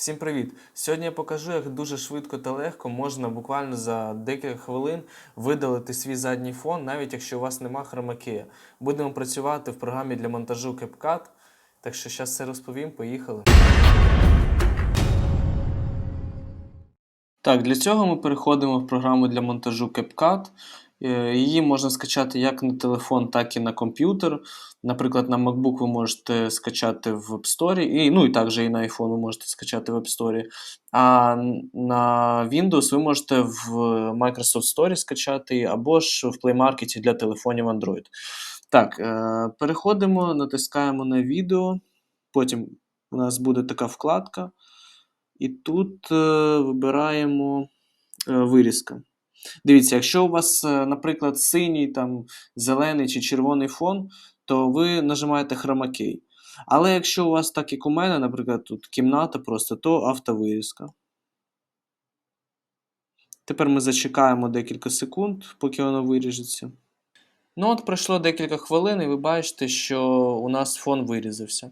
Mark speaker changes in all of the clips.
Speaker 1: Всім привіт! Сьогодні я покажу, як дуже швидко та легко можна буквально за декілька хвилин видалити свій задній фон, навіть якщо у вас нема хромакея. Будемо працювати в програмі для монтажу CapCut. Так що зараз все розповім, поїхали. Так, для цього ми переходимо в програму для монтажу CapCut. Е, Її можна скачати як на телефон, так і на комп'ютер. Наприклад, на MacBook ви можете скачати в App Store, і, ну і також і на iPhone ви можете скачати в App Store. А на Windows ви можете в Microsoft Store скачати або ж в Play Market для телефонів Android. Так, е, переходимо, натискаємо на відео. Потім у нас буде така вкладка. І тут е, вибираємо вирізка. Дивіться, якщо у вас, е, наприклад, синій, там, зелений чи червоний фон, то ви нажимаєте хромакей. Але якщо у вас так, як у мене, наприклад, тут кімната просто, то автовирізка. Тепер ми зачекаємо декілька секунд, поки воно виріжеться. Ну, от пройшло декілька хвилин, і ви бачите, що у нас фон вирізався.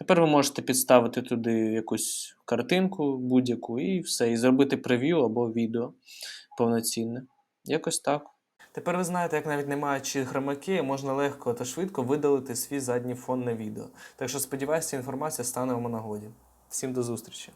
Speaker 1: Тепер ви можете підставити туди якусь картинку будь-яку і все, і зробити прев'ю або відео повноцінне. Якось так. Тепер ви знаєте, як навіть не маючи хромаки, можна легко та швидко видалити свій задній фон на відео. Так що сподіваюся, інформація стане вам нагоді. Всім до зустрічі!